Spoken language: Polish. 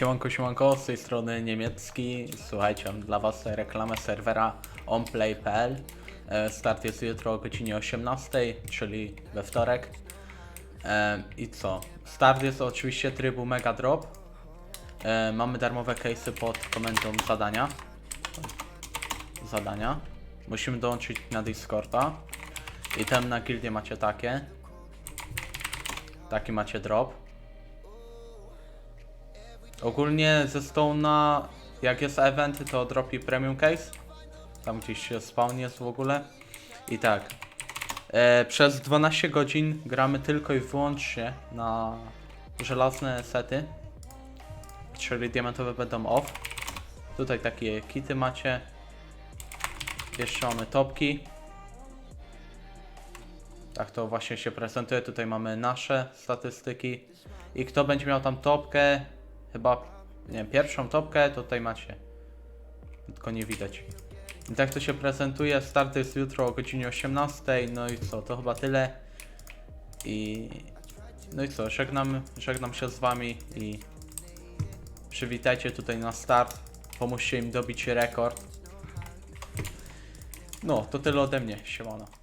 Siemanko, siemanko, z tej strony niemiecki. Słuchajcie, mam dla Was reklamę serwera onplay.pl. E, Start jest jutro o godzinie 18, czyli we wtorek. E, I co? Start jest oczywiście trybu Mega Drop. E, Mamy darmowe case'y pod komendą zadania. Zadania. Musimy dołączyć na Discorda. I tam na gildie macie takie. Taki macie drop. Ogólnie ze Stone'a, jak jest event, to dropi premium case. Tam gdzieś się spawn jest w ogóle. I tak. E, przez 12 godzin gramy tylko i wyłącznie na żelazne sety. Czyli diamentowe będą off. Tutaj takie kity macie. Jeszcze mamy topki. Tak to właśnie się prezentuje. Tutaj mamy nasze statystyki. I kto będzie miał tam topkę, chyba, nie wiem, pierwszą topkę, to tutaj macie. Tylko nie widać. I tak to się prezentuje. Start jest jutro o godzinie 18. No i co, to chyba tyle. I. No i co, żegnam, żegnam się z wami i przywitajcie tutaj na start. Pomóżcie im dobić rekord. No, to tyle ode mnie. Siemano.